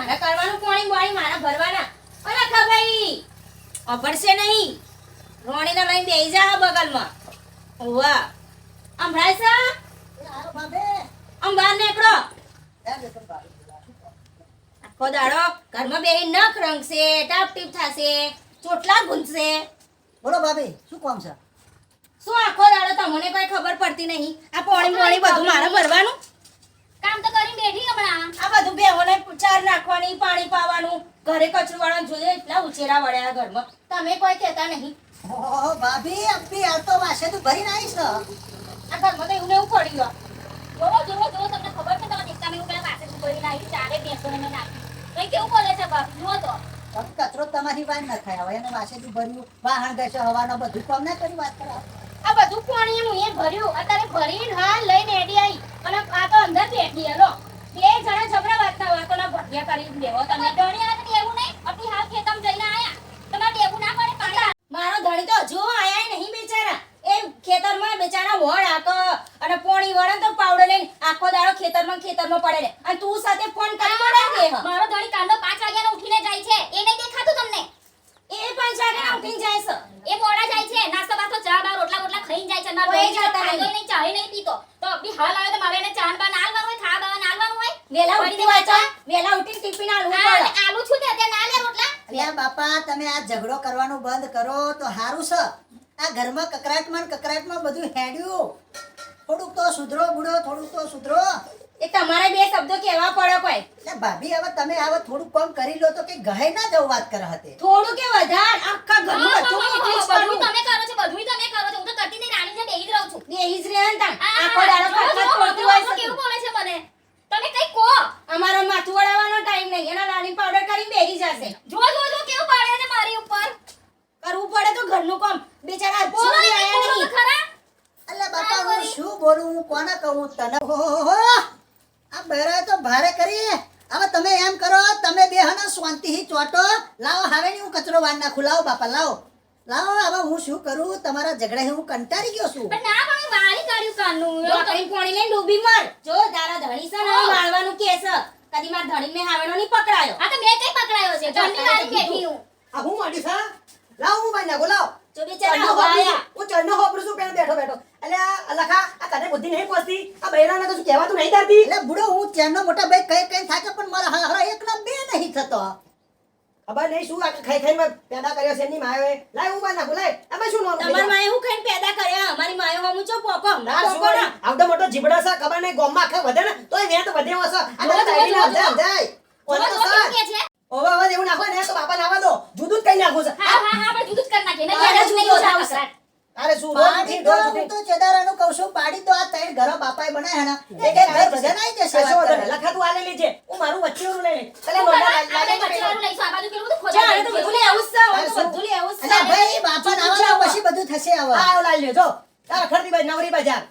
મારા કરવાનું પાણી પાણી મારા ભરવાના. અરે ખભાઈ અભડશે નહીં. રોણીને લઈને બેસી જા બગલમાં. ઓવા સંભળાય છે? બહાર નીકળો. આખો દાડો ઘરમાં બેહી નખ રંગશે ટાપ ટીપ થશે ચોટલા ગુંજશે. બોલો ભાભી શું કામ છે? શું આખો દાડો તમને કઈ ખબર પડતી નહીં? આ પાણી પાણી બધું મારે ભરવાનું? કામ તો કરી બેઠી હમણાં. આ બધું બેહોને ચાર નાખવાની પાણી પાવાનું. ઘરે કચરો વાળા જોઈએ એટલા ઉછેરા વળ્યા ઘરમાં. તમે કોઈ કહેતા નહીં. ઓહો ભાભી અબ્બી આ તો વાસે તું ભરીને આવીશ ને. આ ઘરમાં તો એવું એવું પડી ગયો જોવો જોવો જોવો તમને ખબર છે તમારા દીકરા મેં પેલા પાસે ભરી નાખી ચારે બેસોને મેં નાખી. કઈ કેવું બોલે છે બાપ જુઓ તો. કચરો તમારી વાત ન થાય હવે એને વાસે તું ભર્યું. વાહણ ગશે હવાનો બધું કામ ના કરી વાત કરા આ બધું પાણી હું એ ભર્યું. અત્યારે ભરીને હા લઈને એડી આવી અને આ તો અંદર બેઠી હેલો બે જણા ઝઘડા વાતના વાતોના ભટિયા કરી દેવો તમે ધણી હાથ એવું નહીં? આપણી હાલ ખેતમ જઈને આયા. તમારે દેવું ના પડે પાણી મારો ધણી તો હજુ આયા નહીં બેચારા. એ ખેતરમાં બેચારા વળ આકો અને પોણી વળન તો પાવડો લઈને આખો દાડો ખેતરમાં ખેતરમાં પડે રે. અને તું સાથે ફોન કરી મળે કે. મારો ધણી કાંડો 5 વાગ્યાનો ઉઠીને જાય છે. એ નહીં દેખાતું તમને? એ પાંચ વાગે ઉઠીને જાય છે એ મોડા જાય છે નાસ્તો બાસ્તો ચા ખાઈને જાય છે મારો કોઈ જતા નહીં. નહીં ચાય નહીં પીતો. તો આપણી હાલ આવે તો મારે એને ચાન બા નાલવાનું હોય ખા બા નાલવાનું હોય. વેલા ઉઠી વાંચો વેલા ઉઠી ટિફિન આલવું પડે. આલુ છું ને ના લે રોટલા. અરે બાપા તમે આ ઝઘડો કરવાનું બંધ કરો તો સારું છે. આ ઘરમાં કકરાટમાં કકરાટમાં બધું હેડ્યું. થોડુંક તો સુધરો બુડો થોડુંક તો સુધરો. એ તમારે બે શબ્દો કેવા પડે કોઈ. એટલે ભાભી હવે તમે આવો થોડું કામ કરી લો તો કે ગહે ના જવું વાત કર હતી થોડું કે વધાર આખા ઘરનું બધું હું બધું તમે કરો છો બધું તમે કરો છો. હું તો કરતી નહીં રાણી બેહી જ રહું છું. બેહી જ રહેન તા આ, આખો દાડો કરતી જુઓ, હોય છે કેવું બોલે છે મને? તમે કઈ કો અમારો માથું વળાવવાનો ટાઈમ નહીં. એના લાલી પાવડર કરીને બેહી જશે. જો જો જો કેવું પાડે છે મારી ઉપર? કરવું પડે તો ઘરનું કામ. બિચારા બોલો આયા નહીં. ખરા. એટલે બાપા હું શું બોલું હું કોને કહું? તને ઓહોહો! આ બહેરાએ તો ભારે કરી હવે તમે એમ કરો તમે બે હને શાંતિથી ચોટો. લાવો હવે ની હું કચરો વાર નાખું. લાવો બાપા લાવો. લાવો હવે હું શું કરું? તમારા ઝઘડા હું કંટાળી ગયો છું. પણ ના પણ વાળી કાઢ્યું કાનનું. ડોકરી પોણી લઈને ડૂબી મર. જો તારા ધણી છે ને. મારવાનું કે છે. કદી માર ધણી મેં હાવેણો નહીં પકડાયો. આ તો મેં કઈ પકડાયો છે? ધણી મારી બેઠી હું. આ હું માંડી સા લાવ હું બાઈ નાખો લાવ. જો બિચારા હવાયા હું ચણનો હોપરું છું પેલા બેઠો બેઠો. એટલે આ લખા આ તને બુદ્ધિ નહીં પહોંચતી. આ બૈરાને તો શું કહેવાતું નહીં તારથી એટલે બુડો હું ચેનનો મોટા ભાઈ કઈ કઈ થાકે પણ મારા હારા એકના બે નહીં થતો. ખબર નહીં શું આ ખાઈ ખાઈને પેદા કર્યો છે એની માએ લાય હું નાખું લાય આમાં શું નોનું તમાર માએ હું ખાઈને પેદા કર્યા? અમારી માયો હમું ચો પોકો ના પોકો શું ના આવડો મોટો જીબડા સા ખબર નહીં ગોમમાં આખા વધે ને તોય વેત વધે એવો આ જોવો, તને જોવો, ડાયરીને જોવો, સમજાય, સમજાય. જો જો કેવું કે છે? ઓવા ઓવા એવું નાખો ને તો બાપા નાવા જ નાખું છે હા હા હા આપણે જુદું જ કરી નાખીએ નહીં યાર, જુદું જ આવશે. તારે શું હું. તો ચેદારાનું કહું છું પાડી તો આ ત્રણ ઘરો બાપાએ બનાવ્યા ને એક એક ઘર ભજન આવી જશે કશો વાંધો. નહીં. લખા તું આ લઈ લેજે હું મારું વચ્ચેનું લઈ લઈશ. આપણે લાગે વચ્ચેવાળું લઈશું, આ બાજુ પેલું તો જો ખોદાઈ હવે તો બધું. લેવું જ છે? બધું જ અલા છે ભાઈ બાપા નાવા પછી બધું થશે આવો લાવી લેજો તારા ખરતી બાઈ નવરી બજાર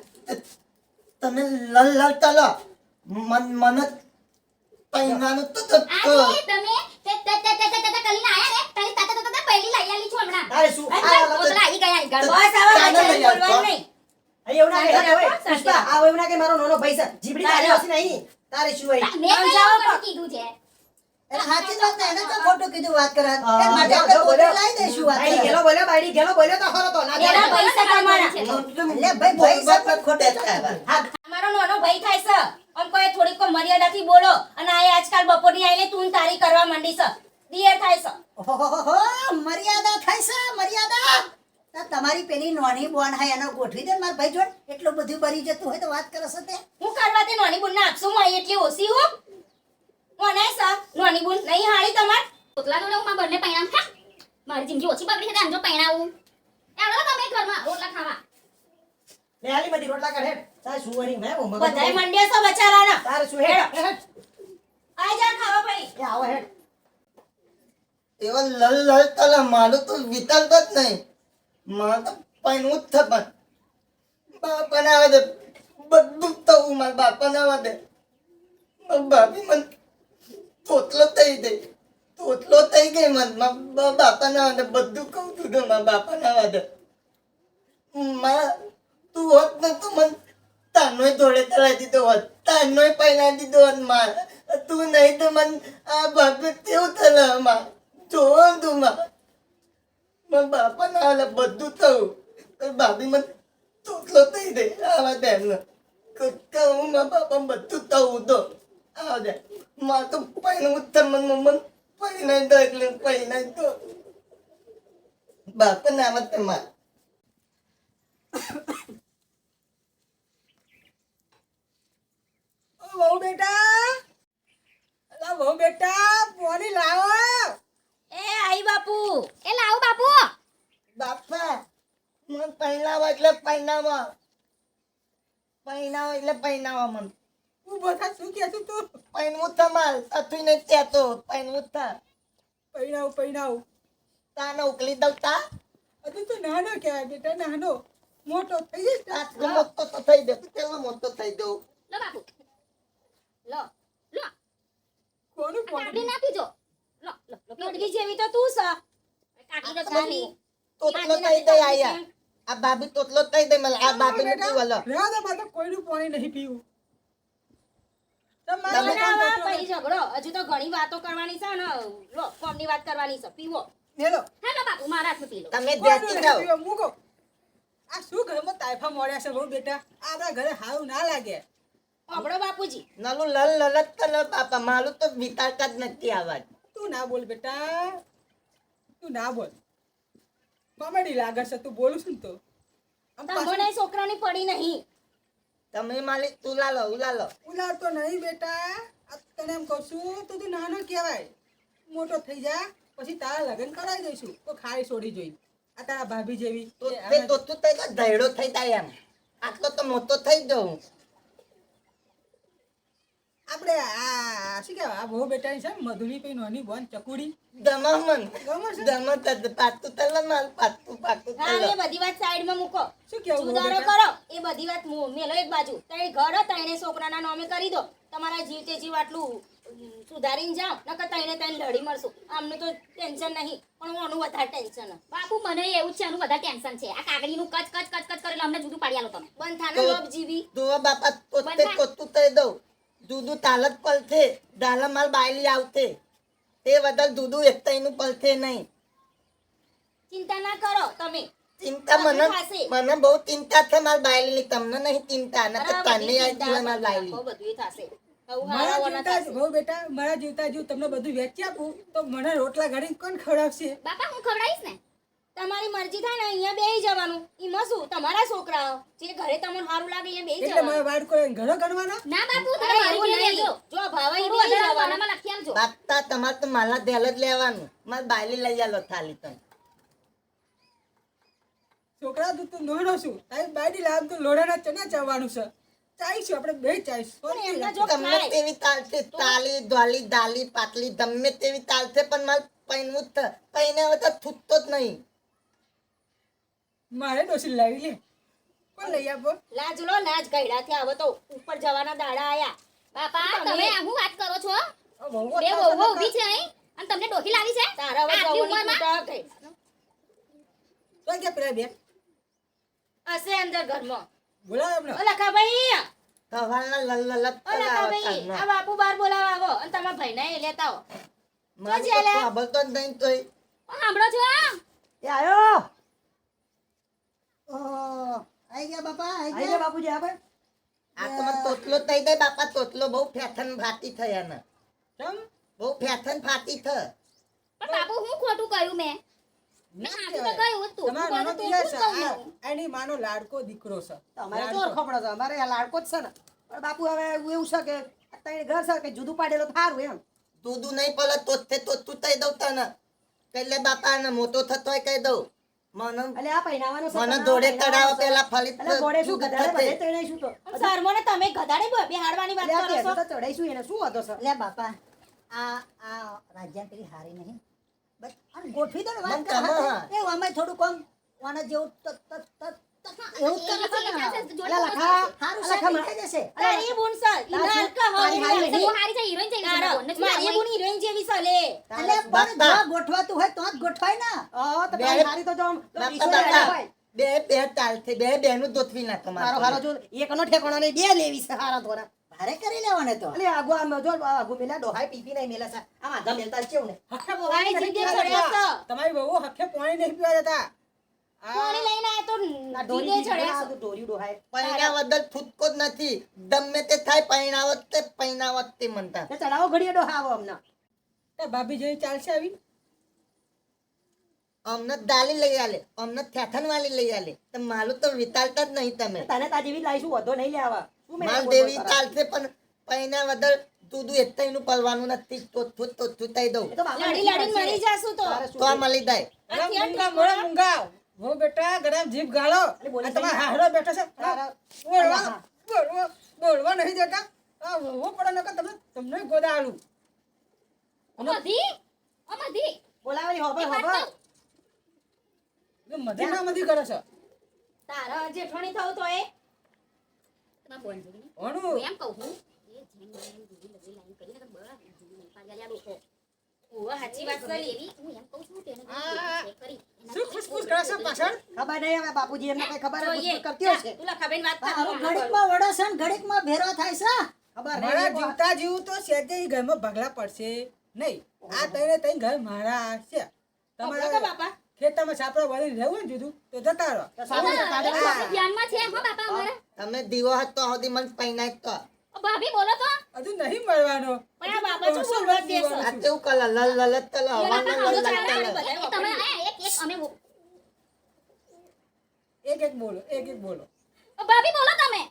તમે લલ લલ તલો મન મન પૈનાનું તો તો તમે તે- તે- તે- તે- તે- તે- તે કરીને આયા ને, તારી તાતા તાતા તાતા પહેલી લઈ શું ગયા, ગયા. હવે. બોલવાનું નહીં એવું ના કહે હવે પુષ્પા આ એવું ના કે મારો નાનો ભાઈ છે જીબડી તારે. હશે નહીં તારે શું હોય મેં પણ. કીધું છે સાચી વાત ને એને તો ખોટું કીધું વાત કરે એ માટે આપણે બોલ્યો. લાવી દઈશું વાત કરે. ગેલો બોલ્યો બાયડી ગેલો બોલ્યો તો ખરો તો ના ગેલો. પૈસા તમારા છે. એટલે ભાઈ ભાઈ પર ખોટે થાય હા અમારો નાનો ભાઈ થાય છે આમ કોઈ થોડીક મર્યાદા મર્યાદાથી બોલો અને આ આજકાલ બપોરની આઈને તું તારી કરવા માંડી છે દિયર થાય છે મર્યાદા તમારી પેલી નોની બોન હા એનો ગોઠવી દે મારા ભાઈ જોડ એટલું બધું ભરી જતું હોય તો વાત કરે છે તે. હું કરવા તે નાની બુનને આપશું? હું એટલી ઓછી હું? મને છે નોની બોન નહીં હાળી તમાર. કોથળા જોડે હું માં બંને પૈણા ખા. મારી જિંદગી ઓછી બગડી છે તો આમ જો પૈણાવું. આવડો તમે ઘરમાં રોટલા ખાવા. લે આલી બધી રોટલા કાઢે તારે શું વળી મેં મગજ બધાય મંડ્યા છે બચારાના. તારે શું હેડ હેડ આઈ જા ખાવા પડી. એ આવો હેડ. એવા લલ લલ તલા મારું તો વિતરતો જ નહીં. મારે બાપા ના આવે મારા બાપા ના બાપી ના આવે માં તું હોત ને તો મન તાનોય ધોળે તળાઈ દીધો હોત. તાનોય પહેલા દીધો માર. તું નહીં તો મન આ બાબત કેવું થયેલા માં જોવો ને તું માં મન બાપા ના હાલે બધું થયું પણ ભાભી મન તોટલો થઈ દે આવા ટાઈમ કહું માં બાપા બધું થવું તો આવા દે માં તો પૈનું ઉત્તર મન મન પૈનાઈ દો એટલે પૈનાઈ દો બાપા ના આવતમાં ઓ વહુ બેટા અલા વહુ બેટા પાણી લાવો એ આઈ બાપુ. એ લાવ બાપુ. બાપા મન પહેરાવો એટલે પહેરાવો પહેરાવો એટલે પહેરાવો મન. ઊભો થા શું કે છે તું? પહેરવું તમાર અથું નહીં કહેતો. પહેરવું થા. પૈણાવ પૈણાવ તાને ઉકલી દઉં તા. હજુ તો નાનો કહેવાય બેટા નાનો. મોટો થઈ જઈશ આટલો મોટો તો થઈ દે કેવો મોટો થઈ દઉં લો બાપુ. લો લો. કોનું પાણી નાખી પીજો લો લો લો જેવી તો તું સા કાકડી તો સારી. તોતલો થઈ દે આયા. આ ભાભી તોતલો થઈ દે મને આ ભાભી ને પીવલો રહેવા દે મારે તો કોઈનું પાણી નહીં પીવું. તમે તમે મારા બનાવવા કામ કરશો. પછી ઝઘડો. હજુ તો ઘણી વાતો કરવાની છે ને. લો કોમની વાત કરવાની છે. પીવો. હેલો. હેલો બાપુ મારા હાથમાં પી લો. તમે જાઓ. પીવું, મૂકો. આ શું ઘરમાં તાયફા મોડ્યા છે બહુ બેટા? આપણા ઘરે હારું ના લાગે. આપણો બાપુજી. નલું લલ લલત કલર બાપા. મારું તો વિતારતા જ નથી આવાજ. તું ના બોલ બેટા. તું ના બોલ. કોમેડી લાગે છે તું બોલું છું તો. આમ તમને છોકરાની પડી નહીં. તમે માલિક તું લાલો ઉલાલો ઉલાડતો નહીં બેટા. તને એમ કહું છું તું તું નાનો કહેવાય. મોટો થઈ જા પછી તારા લગ્ન કરાવી દઈશું. તો ખાઈ છોડી જોઈ. આ તારા ભાભી જેવી. તો તે ધૈડો થઈ જાય એમ. આટલો તો મોટો થઈ જાઉં આપણે આ શું કહેવાય? આ બહુ બેટાની છે મધુરી મધુની નોની બોન ચકુડી. દમન ગમે છે? તદ પાતું તલ માલ પાતું પાતું હા તલ એ બધી વાત સાઈડમાં મૂકો. શું કેવું સુધારો કરો. એ બધી વાત મેલો એક બાજુ. તઈ ઘર તઈને છોકરાના નામે કરી દો. તમારા જીવ તે જીવ આટલું સુધારીને જાઓ. નકર તઈને તઈને લડી મળશું. આમને તો ટેન્શન નહીં. પણ હું આનું વધારે ટેન્શન બાપુ મને એવું છે આનું વધારે ટેન્શન છે. આ કાકડીનું કચ કચ કચ કચ કરેલું અમને જુદું પાડી આલો તમે. બંધ થાના લોભ જીવી દો બાપા તોતે બધા- તોતું થઈ દઉં. દૂધું તાલત પલથે ડાલા બાયલી આવતે. તે બદલ દૂધુ એકતાઈનું પલથે નહીં. ચિંતા ના કરો તમે. ચિંતા મને મને બહુ ચિંતા છે માર બાયલી તમને નહીં ચિંતા ન તો તને આ જીવન જીવે બાયલી. થશે. મારા જીવતા. બહુ બેટા મારા જીવતા જીવ તમને બધું વેચી આપું તો મને રોટલા ઘડી કોણ ખવડાવશે? બાપા હું ખવડાવીશ ને? તમારી મરજી થાય ને અહીંયા બેહી જવાનું. એમાં શું? તમારા છોકરાઓ. જે ઘરે તમને સારું લાગે અહીંયા બેહી એટલે મારા જવાનું કોઈ ઘરો ગણવાના ના બાપુ તમે એવું નહીં. જો ભાવા ઈ બેહી જવાના. માં લખી આલજો બાપતા તમાર તો માલા દેલ જ લેવાનું. માર બાયલી લઈ આલો થાલી તમે છોકરા તું તું નોડો છું. તારી બાયડી લાવ તો લોડાના ચણા ચાવવાનું છે. ચાઈશું આપણે બે ચાઈશું તમને તેવી તાલશે તાલી દ્વાલી દાલી પાતલી ગમે તેવી તાલશે પણ મારે જ થ- હવે તો છૂટતો જ નહીં. મારે ડોસી લાવી લે. કોણ લઈ આપો? લાજ લો લાજ ગયડા થી આવો તો ઉપર જવાના દાડા આયા. બાપા તમે- તમે આ હું વાત કરો છો? બે વહુઓ ઊભી છે અહીં અને તમને ડોકી લાવી છે? તારા હવે જવાની? કૂટા તો કે પેલા બે? અસે અંદર ઘરમાં. બોલાવ એમને. ઓ લખાભાઈ સવારના લલ લલ ઓ લખાભાઈ આ બાપુ બાર બોલાવા આવો અને તમારા ભાઈને એ લેતા આવો? તો ખબર તો નહીં તોય. સાંભળો છો એ આયો. આઈ ગયા બાપા આઈ આઈ ગયા બાપુજી આપણે આ તો મને તોતલો થઈ જાય બાપા તોતલો બહુ ફેથન ફાટી થયા ને ચમ? બહુ ફેથન ફાટી થ પણ બાપુ હું ખોટું કહ્યું મેં? મેં સાચું તો કહ્યું હતું. હું તમારો નાનો બોલું તો દિયા શું છે? કહું આ હું? એની માનો લાડકો દીકરો છે. અમારે ચોર ખપડો છે. અમારે આ લાડકો જ છે ને. પણ બાપુ હવે એવું છે કે અત્યારે ઘર છે કે જુદું પાડેલો થારું એમ. દૂધું નહીં પડે તો તોતું થઈ દઉં તને. એટલે બાપા ને મોટો થતો હોય કહી દઉં. મને આ પહેરાવાનો. પેલા શું ગધાડે તો. તમે ગધાડે બેહાડવાની વાત કરો છો? તો ચડાઈશું એને શું હતો સર લે બાપા આ આ રાજ્યાંતરી હારી નહીં. બસ ગોઠવી દો ને વાત કરો. એ આમાં થોડું કોમ વાના જેવું તત તત એવું કરે ને. હારું હારી. હારી જો ગોઠવાય ને તો બે- હારી બે બે ચાલશે બે બેનું દોથવી નાખો મારો હારો જો એકનો ઠેકાણો નહીં બે લેવી છે હારા ધોરા ભારે કરી લેવાને તો એટલે આગો આમ જો આગો મેલા ડોહાય પીપી નહીં મેલા સા આમ આગા મેલતા છે ને હખે ભાઈ પોણી જીગે નહીં ચડ્યા પીવા છો. જતા. તમારી બહુ હખે પોણી નહીં પીવા જતા પાણી લઈને આયા તો ના ચડ્યા ઢોરી ડોહાય પૈણા વગર જ નથી. ગમે તે થાય પૈણાવત તે પૈણાવત તે મનતા. તે ચડાવો ઘડીએ ડોહા અમને. તે ભાભી જેવી ચાલશે આવી? અમને દાલી લઈ આલે. અમને થેથન વાલી લઈ આલે. તો માલું તો વિતાલતા જ નહીં તમે. તને તાજી બી લાવીશું વધો નહીં લેવા માલ દેવી ચાલશે પણ પૈણા વગર દૂધું એટલું પલવાનું નથી. તો તો દઉં. તો લડી લડીને મરી જાશું તો. તો મળી જાય. મૂંગા મૂંગા. હો બેટા ગરમ જીભ ગાળો. હારો તમારો જઈને. બેઠો છે. બોલવા હા. બોલવા બોલવા નહીં દેતા. આ વહુ પડે નકર તમને તમને ગોદા આલું અમધી અમધી બોલાવેલી હોબર હોબર મધી ના મધી કરે છે? તારા જેઠાણી થવું તો એ. તમારા બોલ હું એમ કહું એ જેમ લાઈન ને બરાબર ખબર નહીં હવે બાપુજી એમને કઈ ખબર કરતી હશે? તું લખાબેન વાત કર. આવું ઘડીકમાં વડો છે ને ઘડીકમાં ભેરો થાય છે? ખબર જીવતા જીવું તો સેજે ઘરમાં ભગલા પડશે નહીં. આ તઈને તઈ ઘર મારા છે. તમારા બાપા. ખેતરમાં સાપડા વળી રહેવું ને જુદું તો જતા રહો. ધ્યાનમાં છે બાપા તમે દીવો હતો સુધી મને જ તો. ભાભી બોલો તો. હજુ નહીં મળવાનો. પણ આ બાબા શું બોલવા દે છે? આ કેવું કલર લલ લલ તલ હવા લલ લલ તમે આ એક એક અમે એક એક બોલો એક એક બોલો. ભાભી બોલો તમે.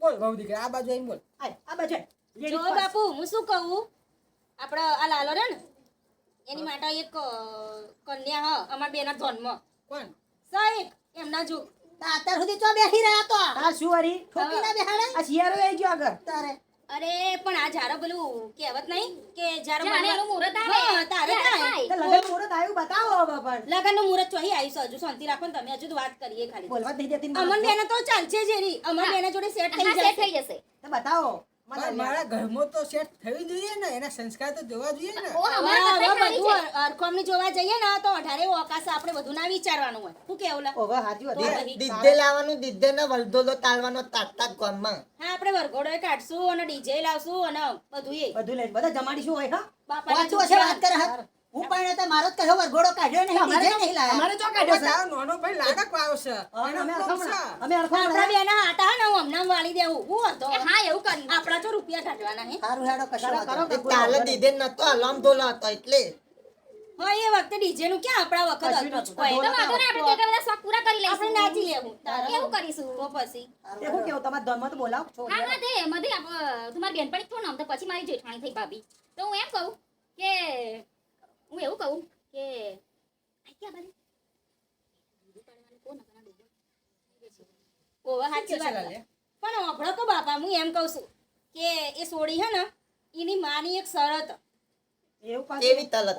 બોલ બહુ દીકરા આ બાજુ આવીને બોલ. આય, આ બાજુ જો બાપુ હું શું કહું? આપડે આ લાલો રે ને એની માટે એક કન્યા હ અમાર બેના જન્મ કોણ? સાહેબ એમના જો તો અત્યાર સુધી તો બેઠી રહ્યા તો? આ શું વરી? ઠોકી ના બેહાડે આ શિયાળો આવી ગયો આગળ. તારે. અરે પણ આ જારો પેલું કહેવત નહીં કે જારો જ્યારે મુહૂર્ત આવે, હા, તારે થાય. તો લગન મુહૂર્ત આવ્યું બતાવો હવે પણ. લગનનું મુહૂર્ત ચોહી આવી છે હજુ શાંતિ રાખો ને તમે હજુ વાત કરીએ ખાલી. બોલવા દઈ દેતી અમન બેન તો ચાલશે જેરી અમન બેન જોડે સેટ થઈ જશે. થઈ જશે. તો બતાવો. મારા ઘરમાં તો સેટ થવી જોઈએ ને એના સંસ્કાર તો જોવા જોઈએ ને ઓ હવે અમારા હવે કરતા સારી છે. બધું અરખોમની જોવા જઈએ ને તો અઢારે ઓકાશ આપણે બધું ના વિચારવાનું હોય શું કેવું લા? ઓવે વાત. દીધે લાવવાનું દીધે ને વલદોલો તાલવાનો તાકતાક ગામમાં હા આપણે વરઘોડો કાઢશું અને ડીજે લાવશું અને બધું એ બધું લઈને બધા જમાડીશું હોય હા બાપાના વાત કરે. હું પણ તો મારો જ કહ્યો વરઘોડો કાઢ્યો નહીં અમારે નહીં લાયા. અમારે ચો કાઢ્યો છે. તારો ભાઈ લાડક વાળો છે. અમે એનો કોમ છે. અરખામણા- અમે આપણા બેના હાટા હે ને હું હમણાં વાળી દેવું હું હતો. એ હા એવું કરી આપણા તો રૂપિયા કાઢવાના હે. સારું હેડો કશો કરો, વાંધો કરો. નહીં. એ તાલે દીધે નતો અલામ દોલો હતો એટલે. હા એ વખતે ડીજે નું ક્યાં આપણા વખત હતું? જ નતું. કોઈ. તો વાંધો નહીં, આપણે તે બધા શોખ પૂરા કરી આપણે નાચી લેવું. એવું કરીશું. તો પછી. શું? કેવું તમારા ધર્મ તો બોલાવો. હા હા તે મધી તમારી બેનપણી છો ને આમ તો પછી મારી જેઠાણી થઈ ભાભી. તો હું એમ કહું કે હું એવું કહું કે ક્યાં? ઓવા સાચી વાત પણ આપણો તો બાપા હું એમ કહું છું કે એ સોડી હે ને એની માની એક શરત. એવું તલત.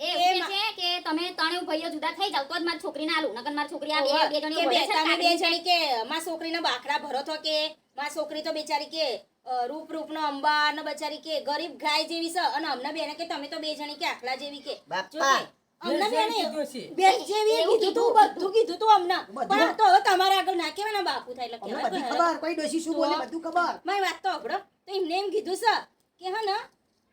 એ છે કે તમે ત્રણેય ભાઈઓ જુદા થઈ જાવ તો જ મારી છોકરીને આલું નકર મારી છોકરી આ બે જણી કે માં છોકરીને બાકડા ભરો તો કે માં છોકરી તો બેચારી કે રૂપ રૂપ નો અંબા ને બચારી કે ગરીબ ગાય જેવી છે અને અમને બેને કે તમે તો બે જણી કે આખલા જેવી કે. બાપા. અમને બેને બેન જેવી કીધું તું બધું કીધું તું અમને પણ તો હવે તમારા આગળ ના કહેવાય ને બાપુ થાય એટલે બધી ખબર કોઈ ડોશી શું બોલે બધું ખબર. મારી વાત તો અભડો તો એમને એમ કીધું છે કે હા ને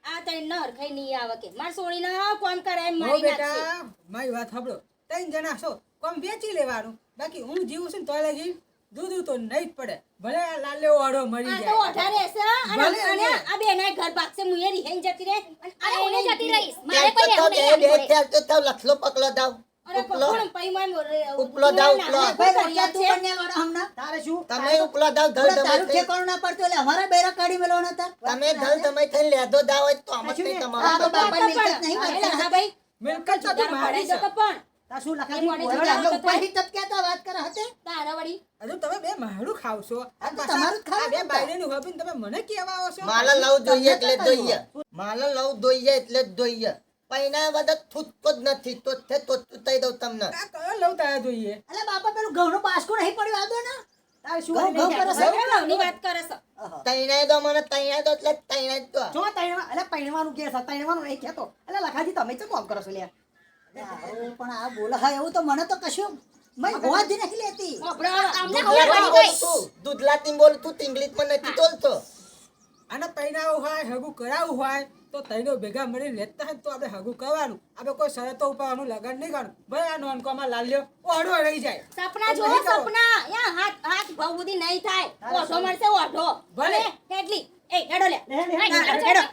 આ તને નર ખાઈ નહીં આવે કે. માર સોળીને કોમ કરાય એમ મારી બેટા મારી વાત સાંભળો. ત્રણ જણા છો કોમ વેચી લેવાનું. બાકી હું જીવું છું ને તો લગી. દૂધ તો નહીં પડે. ભલે આ લાલે વાળો મરી જાય તો વધારે રહેશે અને અને ને. આ બેનાય ઘર ભાગશે હું એ જતી રહે. અને હું જતી. રહીશ. મારે કોઈ રહેવું નહીં બે આની તો તો લખલો પકલો દાવ. ઉપલો. કોણ પઈ માં મોરે- ઉપલો દાવ, ઉપલો. ભાઈ ના, તું બન્યા વાળો હમણા? તારે શું? તમે ઉપલો દાવ ધલ આપણે તારું ઠેકાણું ના પડતું એટલે અમારે બેરા કાઢી મેળવવાના તાર. તમે ધલ ધમાઈ થઈ લેધો દાવ તો આમ જ નહીં તમારો બાપા મિલકત નહીં હા, ભાઈ, મિલકત તો મારી છે. પણ. શું વાત કરે હતે. હજુ તમે બે મારું ખાવશો. આ તમારું જ બે હતા. બાયડીનું તમે મને કેવા આવો છો માલે લવ જોઈએ એટલે જ તમને તો જોઈએ માલે લવ જોઈએ એટલે જોઈએ. પૈના બધા થૂતતો જ નથી. તો છે તો થઈ દઉં તમને. કયો લવ તારે જોઈએ? અલા બાપા પેલું ઘઉંનું બાસકું નહીં પડ્યો આ ને. તારે શું ઘઉં- કરે છે? જાણતું? વાત કરે છે. આહા. દો મને તૈણાઈ દો એટલે તૈણાઈ દો. જો તૈણવા એટલે પૈણવાનું કે છે તૈણવાનું નહીં કહેતો. લખાજી તમે ચમ કોમ કરો છો લ્યા? પણ આ બોલા હા એવું તો મને તો કશું મેં હોજ જ નહીં લેતી. અમને ખબર પડી ગઈ. તું દૂધલાથી બોલ તું ઇંગ્લિશમાં નથી બોલતો. આને પૈણાવું હોય હગું કરાવવું હોય તો તૈનો ભેગા મળી લેતા હોય તો આપણે હગું કરવાનું. આપણે કોઈ શરતો ઉપાડવાનું લગન નહીં કરવાનું. ભાઈ આ નોનકોમાં લાલ્યો ઓઢો રહી જાય. સપના કરવું. સપના. યા હાથ હાથ ભાવ બુધી નહીં થાય. ઓઢો મળશે ઓઢો. ભલે. ભલે કેટલી? એ હેડો લે. હેડો, હેડો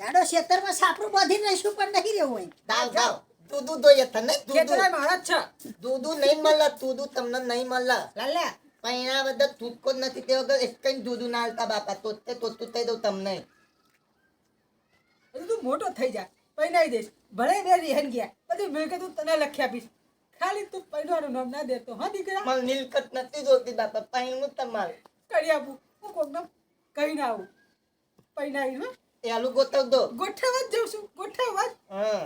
હેડો ખેતરમાં સાપરું બાંધીને શું પણ નહીં રહેવું હોય દાવ દાવ દૂધું જોઈએ તને દૂધું. મારા છે. દૂધું નહીં મળે દૂધું તમને નહીં મળે. લાલ્યા. પૈણા બધા તૂટકો જ નથી તે વગર એક કઈ દૂધું ના હાલતા બાપા તોતે તોતું થઈ દઉં તમને. તું મોટો થઈ જા પૈણાઈ દઈશ. ભલે બે રહેન ગયા બધી મિલકત હું તને લખી આપીશ. ખાલી તું પૈણવાનું નામ ના દેતો હા દીકરા? મને નીલકત નથી જોતી બાપા પૈણું તમારે. કરી આપું. હું કોકનો કહી ના આવું. પૈણાઈ હા. એ આલુ ગોતવ દો. ગોઠવવા જ જઉં છું ગોઠવવા જ. હા.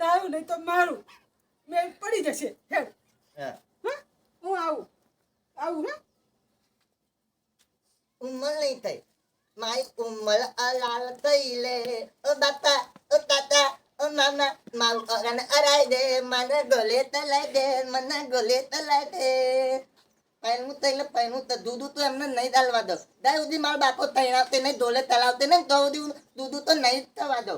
તારું નહીં તો મારું. મેં પડી જશે. હેડ. હા. આવું. આવું હા? ઉંમર નહીં થઈ. મારી ઉંમર અલાલ થઈ લે. ઓ બાપા ઓ તાતા ઓ મામા મારું અગન અરાય દે. મને ગોલે તલાય દે મને ગોલે તલાય દે. પહેલું તો એટલે પહેલું તો દૂધ તો એમને નહીં ડાલવા દઉં. ત્યાં સુધી મારા બાપો તૈણાવતે નહીં ઢોલે તલાવતે નહીં તો સુધી દૂધું તો નહીં થવા દો